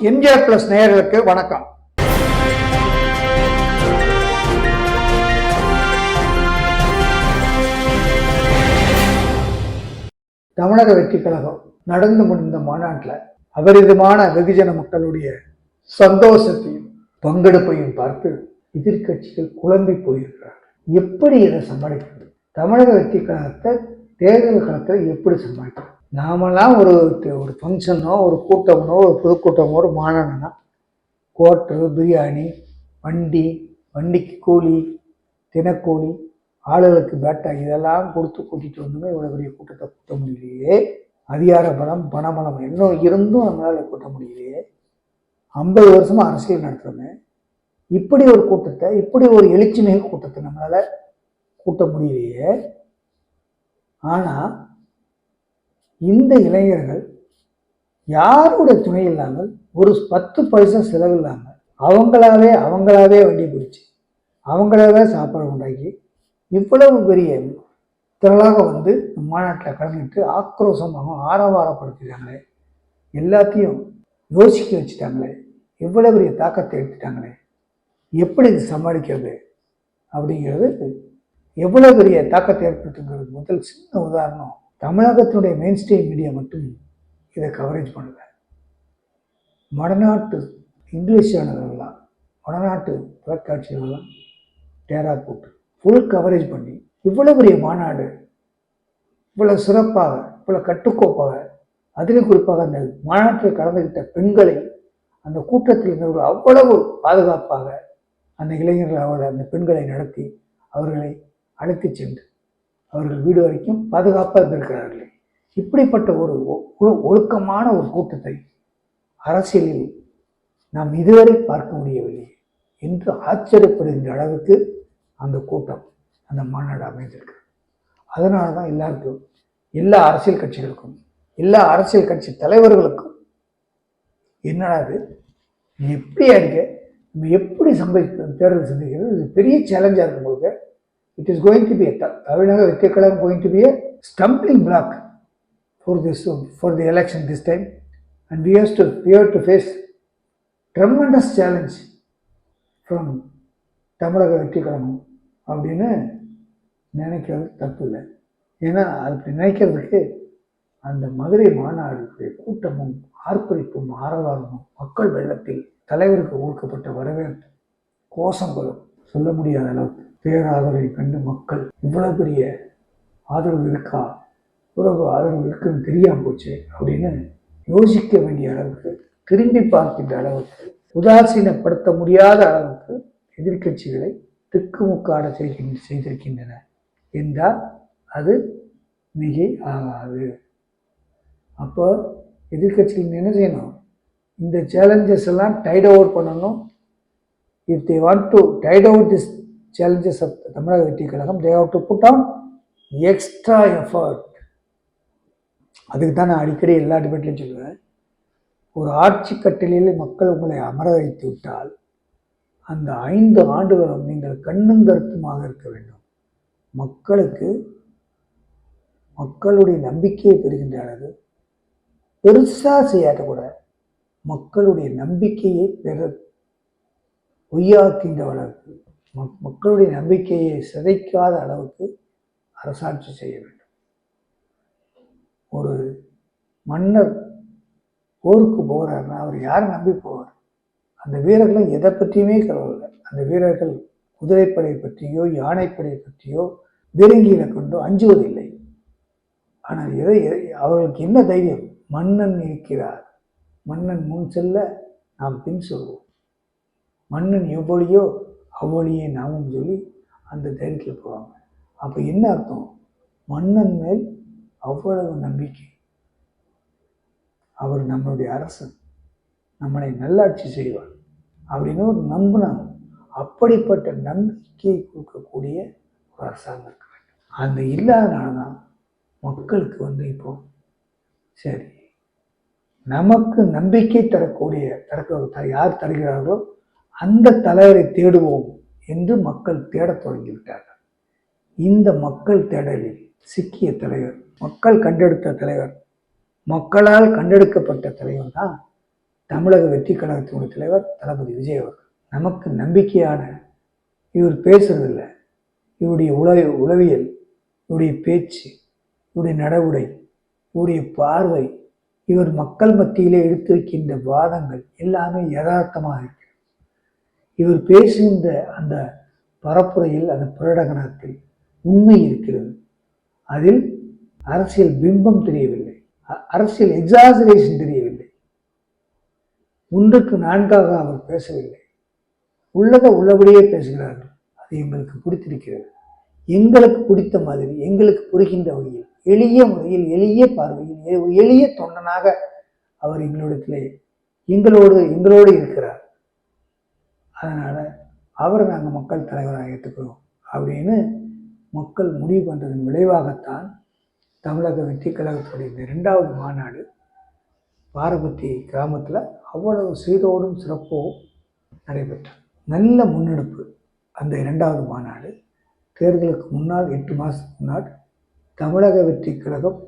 MGR plus நேயர்களுக்கு வணக்கம். தமிழக வெற்றி கழகம் நடந்து முடிந்த மாநாட்டில் அபரிதமான வெகுஜன மக்களுடைய சந்தோஷத்தையும் பங்கெடுப்பையும் பார்த்து எதிர்க்கட்சிகள் குழம்பி போயிருக்கிறார்கள். எப்படி இதை சமாளிக்கிறது? தமிழக வெற்றி கழகத்தை தேர்தல் களத்தில் எப்படி சமாளிக்கிறது? நாமெல்லாம் ஒரு ஒரு ஃபங்க்ஷனோ ஒரு கூட்டமோ ஒரு பொதுக்கூட்டமோ ஒரு மாநாடுனா கோட்டு பிரியாணி வண்டி வண்டிக்கு கூலி தினக்கூலி ஆளுகளுக்கு பேட்டா இதெல்லாம் கொடுத்து கூட்டிகிட்டு வந்துமே இவ்வளோ பெரிய கூட்டத்தை கூட்ட முடியலையே. அதிகார பலம் பணபலம் இன்னும் இருந்தும் நம்மளால் கூட்ட முடியலையே. ஐம்பது வருஷமாக அரசியல் நடத்துகிறோமே இப்படி ஒரு கூட்டத்தை இப்படி ஒரு எழுச்சி மிகு கூட்டத்தை நம்மளால் கூட்ட முடியலையே. ஆனால் இந்த இளைஞர்கள் யாருடைய துணை இல்லாமல் ஒரு பத்து பைசா செலவு இல்லாமல் அவங்களாவே அவங்களாவே வண்டி பிடிச்சி அவங்களாவே சாப்பாடு உண்டாக்கி இவ்வளவு பெரிய திரளாக வந்து மாநாட்டில் கலந்துட்டு ஆக்ரோஷமாக ஆரவாரப்படுத்திட்டாங்களே. எல்லாத்தையும் யோசிக்க வச்சுட்டாங்களே. எவ்வளோ பெரிய தாக்கத்தை எடுத்துட்டாங்களே. எப்படி இது சமாளிக்கிறது அப்படிங்கிறது எவ்வளோ பெரிய தாக்கத்தை ஏற்படுத்துங்கிறது முதல் சின்ன உதாரணம். தமிழகத்தினுடைய மெயின் ஸ்ட்ரீம் மீடியா மட்டும் இதை கவரேஜ் பண்ணல வடநாட்டு இங்கிலீஷ் சேனல்கள்லாம் வடநாட்டு தொலைக்காட்சிகள்லாம் டேரா போட்டு ஃபுல் கவரேஜ் பண்ணி இவ்வளோ பெரிய மாநாடு இவ்வளோ சிறப்பாக இவ்வளோ கட்டுக்கோப்பாக அதிலும் குறிப்பாக அந்த மாநாட்டில் கலந்துகிட்ட பெண்களை அந்த கூட்டத்தில் இருந்தவர்கள் அவ்வளவு பாதுகாப்பாக அந்த இளைஞர்கள் அவர்கள் அந்த பெண்களை நடத்தி அவர்களை அழைத்துச் சென்று அவர்கள் வீடு வரைக்கும் பாதுகாப்பாக இருந்திருக்கிறார்கள். இப்படிப்பட்ட ஒரு ஒழுக்கமான ஒரு கூட்டத்தை அரசியலில் நாம் இதுவரை பார்க்க முடியவில்லை என்று ஆச்சரியப்படுகின்ற அளவுக்கு அந்த கூட்டம் அந்த மாநாடு அமைந்திருக்கு அதனால தான் எல்லாருக்கும் எல்லா அரசியல் கட்சிகளுக்கும் எல்லா அரசியல் கட்சி தலைவர்களுக்கும் என்னடா இது? எப்படி இருக்க நம்ம எப்படி சம்பவி தேர்தல் சந்திக்கிறது? இது பெரிய சேலஞ்சாக இருக்கும் உங்களுக்கு it is going to be Tamilaga Vettri Kazhagam going to be a stumbling block for this for the election this time. And we have to we have to face tremendous challenge from தமிழக வெற்றி கழகம் அப்படின்னு நினைக்கிறது தப்பு இல்லை. ஏன்னா அப்படி நினைக்கிறதுக்கு அந்த மதுரை மாநாடுடைய கூட்டமும் ஆர்ப்பரிப்பும் ஆரவாரமும் மக்கள் வெள்ளத்தில் தலைவருக்கு கொடுக்கப்பட்ட வரவேற்பு கோஷங்களும் சொல்ல முடியாத அளவுக்கு பேராதரவை கண்டு மக்கள். இவ்வளவு பெரிய ஆதரவு இருக்கா? இவ்வளவு ஆதரவு இருக்குன்னு தெரியாம போச்சு அப்படின்னு யோசிக்க வேண்டிய அளவுக்கு திரும்பி பார்க்கின்ற அளவுக்கு உதாசீனப்படுத்த முடியாத அளவுக்கு எதிர்க்கட்சிகளை திக்குமுக்காட செய்கின்ற செய்திருக்கின்றன. என்றால் அது மிகை ஆகாது. அப்போ எதிர்க்கட்சிகள் என்ன செய்யணும்? இந்த சேலஞ்சஸ் எல்லாம் டைட் ஓவர் பண்ணணும். If they want to tide out this challenges of Tamilaga Vettri Kazhagam they have to put on extra effort அதுக்கு தான் நான் அடிக்கடி எல்லா டிபேட்லையும் சொல்லுவேன். ஒரு ஆட்சி கட்டளையில் மக்கள் உங்களை அமர வைத்து விட்டால் அந்த ஐந்து ஆண்டுகளும் நீங்கள் கண்ணும் கருத்துமாக இருக்க வேண்டும். மக்களுக்கு மக்களுடைய நம்பிக்கையை பெறுகின்ற அளவு பெருசாக செய்யாட்ட கூட மக்களுடைய நம்பிக்கையை பெற பொய்யாக்கின்ற அளவுக்கு மக்களுடைய நம்பிக்கையை சிதைக்காத அளவுக்கு அரசாட்சி செய்ய வேண்டும். ஒரு மன்னர் போருக்கு போகிறாருன்னா அவர் யாரை நம்பி போவார்? அந்த வீரர்களை எதை பற்றியுமே கவலை அந்த வீரர்கள் குதிரைப்படை பற்றியோ யானைப்படை பற்றியோ பீரங்கிகளை கொண்டோ அஞ்சுவதில்லை. ஆனால் எதை எதை- அவர்களுக்கு என்ன தைரியம்? மன்னன் இருக்கிறார். மன்னன் முன் செல்ல நாம் பின் சொல்வோம். மன்னன் எவ்வளியோ அவ்வளியே நாமும் சொல்லி அந்த தைரியத்தில் போவாங்க. அப்போ என்ன அர்த்தம்? மன்னன் மேல் அவ்வளவு நம்பிக்கை. அவர் நம்மளுடைய அரசன். நம்மளை நல்லாட்சி செய்வார் அப்படின்னு ஒரு நம்பினாங்க. அப்படிப்பட்ட நம்பிக்கையை கொடுக்கக்கூடிய ஒரு அரசாங்கம் இருக்க வேண்டும். அந்த இல்லாதனால தான் மக்களுக்கு வந்து இப்போ சரி நமக்கு நம்பிக்கை தரக்கூடிய தரக்க யார் தருகிறார்களோ அந்த தலைவரை தேடுவோம் என்று மக்கள் தேடத் தொடங்கிவிட்டார்கள். இந்த மக்கள் தேடலில் சிக்கிய தலைவர் மக்கள் கண்டெடுத்த தலைவர் மக்களால் கண்டெடுக்கப்பட்ட தலைவர் தான் தமிழக வெற்றி கழகத்தினுடைய தலைவர் தளபதி விஜய் அவர்கள். நமக்கு நம்பிக்கையான இவர் பேசுறதில்ல. இவருடைய உளவி உளவியல் இவருடைய பேச்சு இவருடைய நடவுடை இவருடைய பார்வை இவர் மக்கள் மத்தியிலே எடுத்து வைக்கின்ற வாதங்கள் எல்லாமே யதார்த்தமாக இருக்கிறது இவர் பேசுகின்ற அந்த பரப்புரையில் அந்த பிரகடனத்தில் உண்மை இருக்கிறது. அதில் அரசியல் பிம்பம் தெரியவில்லை. அ- அரசியல் எக்ஸாசரேஷன் தெரியவில்லை. ஒன்றுக்கு நான்காக அவர் பேசவில்லை. உள்ளதை உள்ளபடியே பேசுகிறார்கள். அது எங்களுக்கு பிடித்திருக்கிறது. எங்களுக்கு பிடித்த மாதிரி எங்களுக்கு புரிகின்ற வகையில் எளிய முறையில் எளிய பார்வையில் எளிய தொண்டனாக அவர் எங்களிடத்திலே எங்களோடு எங்களோடு இருக்கிறார். அதனால் அவரை நாங்கள் மக்கள் தலைவராக ஏற்றுக்கிறோம் அப்படின்னு மக்கள் முடிவு பண்ணுறதன் விளைவாகத்தான் தமிழக வெற்றி கழகத்துடைய இந்த ரெண்டாவது மாநாடு பாரபத்தி கிராமத்தில் அவ்வளவு சீரோடும் சிறப்போடும் நடைபெற்றது. நல்ல முன்னெடுப்பு அந்த இரண்டாவது மாநாடு. தேர்தலுக்கு முன்னால் எட்டு மாதத்துக்கு முன்னால் தமிழக வெற்றி கழகம்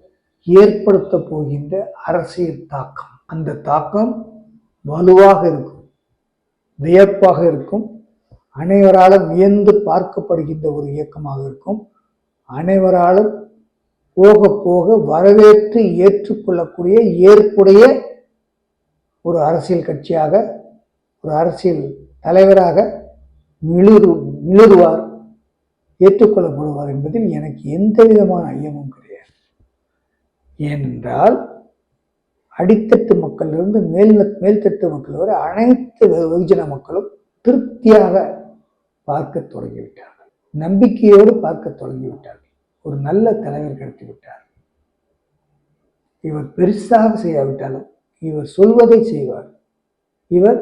ஏற்படுத்த போகின்ற அரசியல் தாக்கம். அந்த தாக்கம் வலுவாக இருக்கும். வியப்பாக இருக்கும். அனைவராலும் வியந்து பார்க்கப்படுகின்ற ஒரு இயக்கமாக இருக்கும். அனைவராலும் போக போக வரவேற்று ஏற்றுக்கொள்ளக்கூடிய ஏற்புடைய ஒரு அரசியல் கட்சியாக ஒரு அரசியல் தலைவராக மிளிரு மிளிருவார் ஏற்றுக்கொள்ளப்படுவார் என்பதில் எனக்கு எந்த விதமான ஐயமும் கிடையாது. ஏனென்றால் அடித்தட்டு மக்களிலிருந்து மேல் மேல்தட்டு மக்கள் வரை அனைத்து வெகுஜன மக்களும் திருப்தியாக பார்க்க தொடங்கிவிட்டார்கள். நம்பிக்கையோடு பார்க்க தொடங்கிவிட்டார்கள். ஒரு நல்ல தலைவர் கிடைத்து விட்டார். இவர் பெருசாக செய்யாவிட்டாலும் இவர் சொல்வதை செய்வார். இவர்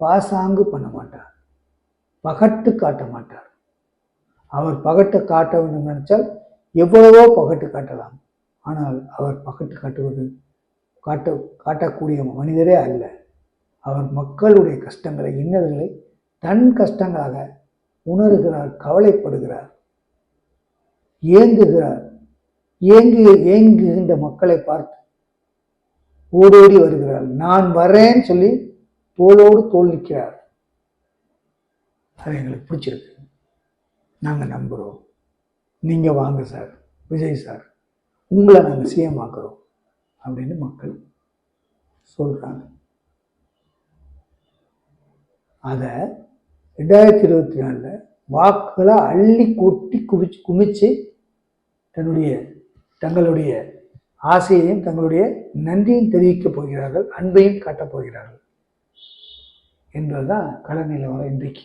பாசாங்கு பண்ண மாட்டார். பகட்டு காட்ட மாட்டார். அவர் பகட்டு காட்ட வேண்டும் நினைச்சால் எவ்வளவோ பகட்டு காட்டலாம். ஆனால் அவர் பகட்டு காட்டுவது காட்ட காட்டக்கூடிய மனிதரே அல்ல. அவர் மக்களுடைய கஷ்டங்களை இன்னல்களை தன் கஷ்டங்களாக உணர்கிறார் கவலைப்படுகிறார் ஏங்குகிறார். ஏங்கு ஏங்குகின்ற மக்களை பார்த்து ஓடோடி வருகிறார். நான் வரேன்னு சொல்லி தோளோடு தோல் நிற்கிறார். அது எங்களுக்கு பிடிச்சிருக்கு. நாங்கள் நம்புகிறோம் நீங்கள் வாங்க சார். விஜய் சார். உங்களை நாங்கள் சிஎம் ஆக்குறோம் அப்படின்னு மக்கள் சொல்கிறாங்க அதை ரெண்டாயிரத்தி இருபத்தி நாலில் வாக்குகளை அள்ளி கொட்டி குவிச்சு குமிச்சு தன்னுடைய தங்களுடைய ஆசையையும் தங்களுடைய நன்றியும் தெரிவிக்கப் போகிறார்கள் அன்பையும் காட்டப் போகிறார்கள் என்பதுதான் கள நிலவரம் இன்றைக்கு.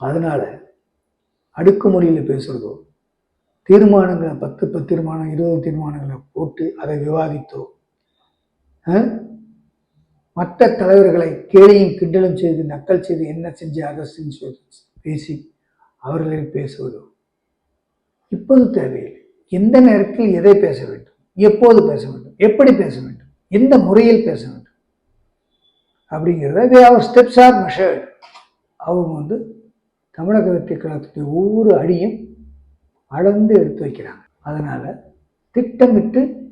அதனால் அடுக்குமொழியில் பேசுகிறதோ தீர்மானங்களை பத்து பத்து தீர்மானம் இருபது தீர்மானங்களை போட்டு அதை விவாதித்தோம். மற்ற தலைவர்களை கேலியும் கிண்டலும் செய்து நக்கல் செய்து என்ன செஞ்சு அதை செஞ்சு பேசி அவர்களை பேசுவதோ இப்போது தேவையில்லை. எந்த நேரத்தில் எதை பேச வேண்டும்? எப்போது பேச வேண்டும்? எப்படி பேச வேண்டும்? எந்த முறையில் பேச வேண்டும்? அப்படிங்கிறத they have steps are measured அவங்க வந்து தமிழக வெற்றி கழகத்துடைய ஒவ்வொரு அடியும் அளந்து எடுத்து வைக்கிறாங்க. அதனால் திட்டமிட்டு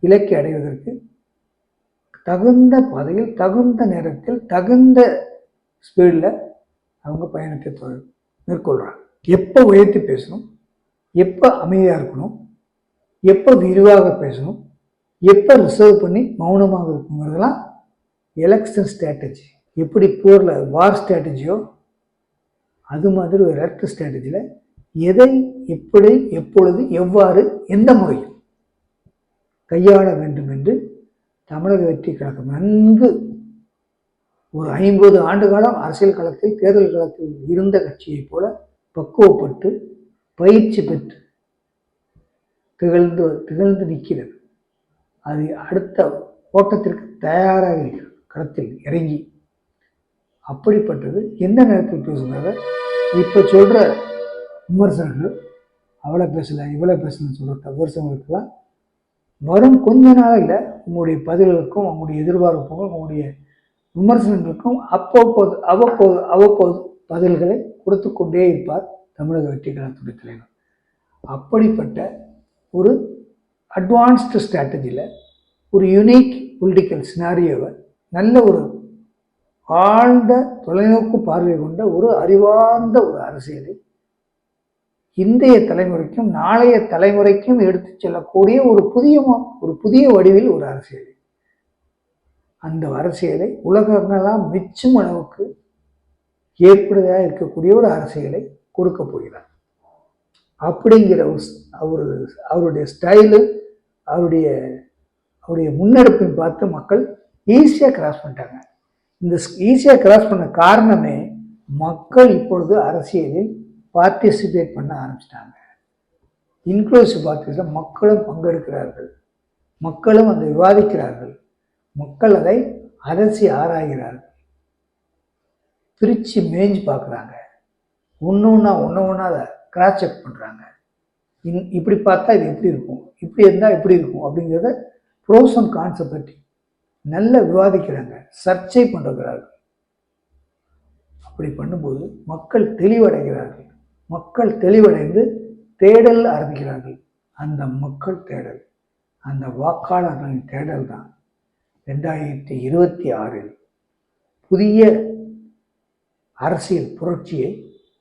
இலக்கை அடைவதற்கு தகுந்த பாதையில் தகுந்த நேரத்தில் தகுந்த ஸ்பீடில் அவங்க பயணத்தை தொ- மேற்கொள்கிறாங்க எப்போ உயர்த்தி பேசணும்? எப்போ அமைதியாக இருக்கணும்? எப்போ விரிவாக பேசணும்? எப்போ ரிசர்வ் பண்ணி மௌனமாக இருக்குங்கிறதெல்லாம் எலெக்ஷன் ஸ்ட்ராட்டஜி எப்படி போரில் வார் ஸ்ட்ராட்டஜியோ அது மாதிரி ஒரு எலக்ட்ரிக் ஸ்ட்ராட்டஜியில் எதை எப்படி எப்பொழுது எவ்வாறு எந்த முறையில் கையாள வேண்டும் என்று தமிழக வெற்றி கழகம் நன்கு ஒரு ஐம்பது ஆண்டு காலம் அரசியல் களத்தில் தேர்தல் களத்தில் இருந்த கட்சியைப் போல பக்குவப்பட்டு பயிற்சி பெற்று திகழ்ந்து திகழ்ந்து நிற்கிறது. அது அடுத்த ஓட்டத்திற்கு தயாராக இருக்கிறது களத்தில் இறங்கி அப்படிப்பட்டது. எந்த நேரத்தில் பேசுகிறத இப்போ சொல்கிற விமர்சனங்கள் அவ்வளோ பேசலை இவ்வளோ பேசலன்னு சொல்கிற விமர்சனங்களுக்கெல்லாம் வரும் கொஞ்ச நாளில் உங்களுடைய பதில்களுக்கும் உங்களுடைய எதிர்பார்ப்புக்கும் உங்களுடைய விமர்சனங்களுக்கும் அப்பப்போது அவ்வப்போது அவ்வப்போது பதில்களை கொடுத்து கொண்டே இருப்பார் தமிழக வெற்றி கழகத்துடைய தலைவர். அப்படிப்பட்ட ஒரு அட்வான்ஸ்டு ஸ்ட்ராட்டஜியில் ஒரு யுனிக் பொலிட்டிக்கல் சினாரியோவை நல்ல ஒரு ஆழ்ந்த தொலைநோக்கு பார்வை கொண்ட ஒரு அறிவார்ந்த ஒரு அரசியலை இன்றைய தலைமுறைக்கும் நாளைய தலைமுறைக்கும் எடுத்து செல்லக்கூடிய ஒரு புதிய ஒரு புதிய வடிவில் ஒரு அரசியல். அந்த அரசியலை உலகங்களாம் மிச்சும் அளவுக்கு ஏற்புடையாக இருக்கக்கூடிய ஒரு அரசியலை கொடுக்க போகிறார். அப்படிங்கிற ஒரு அவரு அவருடைய ஸ்டைலு அவருடைய அவருடைய முன்னெடுப்பின் பார்த்து மக்கள் ஈஸியாக கிராஸ் பண்ணிட்டாங்க. இந்த ஈஸியாக கிராஸ் பண்ண காரணமே மக்கள் இப்பொழுது அரசியலில் பார்ட்டிசிபேட் பண்ண ஆரம்பிச்சிட்டாங்க. இன்க்ளூசிவ் பார்ட்டிஸில் மக்களும் பங்கெடுக்கிறார்கள். மக்களும் அதை விவாதிக்கிறார்கள். மக்கள் அதை அரசி ஆராய்கிறார்கள். பிரித்து மேய்ஞ்சு பார்க்குறாங்க. ஒன்று ஒன்றா ஒன்று ஒன்றா அதை கிராஸ் செக் பண்ணுறாங்க இன் இப்படி பார்த்தா இது எப்படி இருக்கும்? இப்படி இருந்தால் எப்படி இருக்கும்? அப்படிங்கிறத ப்ரோஸ் அண்ட் கான்ஸை பற்றி நல்லா விவாதிக்கிறாங்க. சர்ச்சை பண்ணுறார்கள் அப்படி பண்ணும்போது மக்கள் தெளிவடைகிறார்கள். மக்கள் தெளிவடைந்து தேடல் ஆரம்பிக்கிறார்கள் அந்த மக்கள் தேடல் அந்த வாக்காளர்களின் தேடல் தான். ரெண்டாயிரத்தி இருபத்தி ஆறில் புதிய அரசியல் புரட்சியை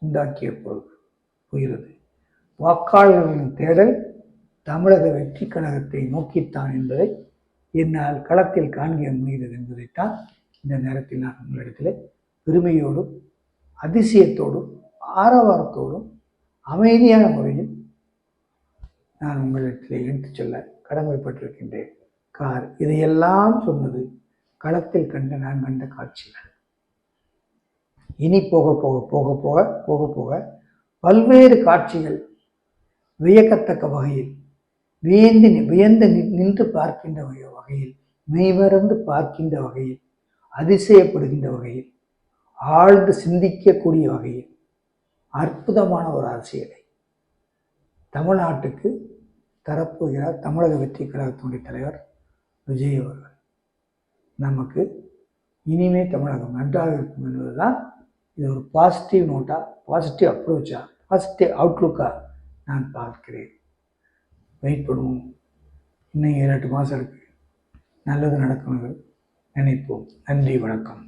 உண்டாக்கிய பொருள் போகிறது. வாக்காளர்களின் தேடல் தமிழக வெற்றி கழகத்தை நோக்கித்தான் என்பதை என்னால் களத்தில் காண்க முடிகிறது என்பதைத்தான் இந்த நேரத்தில் நான் உங்களிடத்தில் பெருமையோடும் அதிசயத்தோடும் ஆரவாரத்தோடும் அமைதியான முறையில் நான் உங்களிடத்தில் எடுத்துச் சொல்ல கடமைப்பட்டிருக்கின்றேன். கார் இதையெல்லாம் சொன்னது களத்தில் கண்ட நான் கண்ட காட்சிகள். இனி போக போக போக போக போக போக பல்வேறு காட்சிகள் வியக்கத்தக்க வகையில் வியந்து வியந்து நின்று பார்க்கின்ற வகையில் மெய்மறந்து பார்க்கின்ற வகையில் அதிசயப்படுகின்ற வகையில் ஆழ்ந்து சிந்திக்கக்கூடிய வகையில் அற்புதமான ஒரு அரசியலை தமிழ்நாட்டுக்கு தரப்போகிறார் தமிழக வெற்றி கழகத்தினுடைய தலைவர் விஜய் அவர்கள். நமக்கு இனிமே தமிழகம் நன்றாக இருக்கும் என்பதுதான் இது ஒரு பாசிட்டிவ் நோட்டாக பாசிட்டிவ் அப்ரோச்சாக பாசிட்டிவ் அவுட்லுக்காக நான் பார்க்கிறேன். வெயிட் பண்ணுவோம். இன்னும் ஏழு எட்டு மாதம் இருக்குது நல்லது நடக்கணும் நினைப்போம். நன்றி வணக்கம்.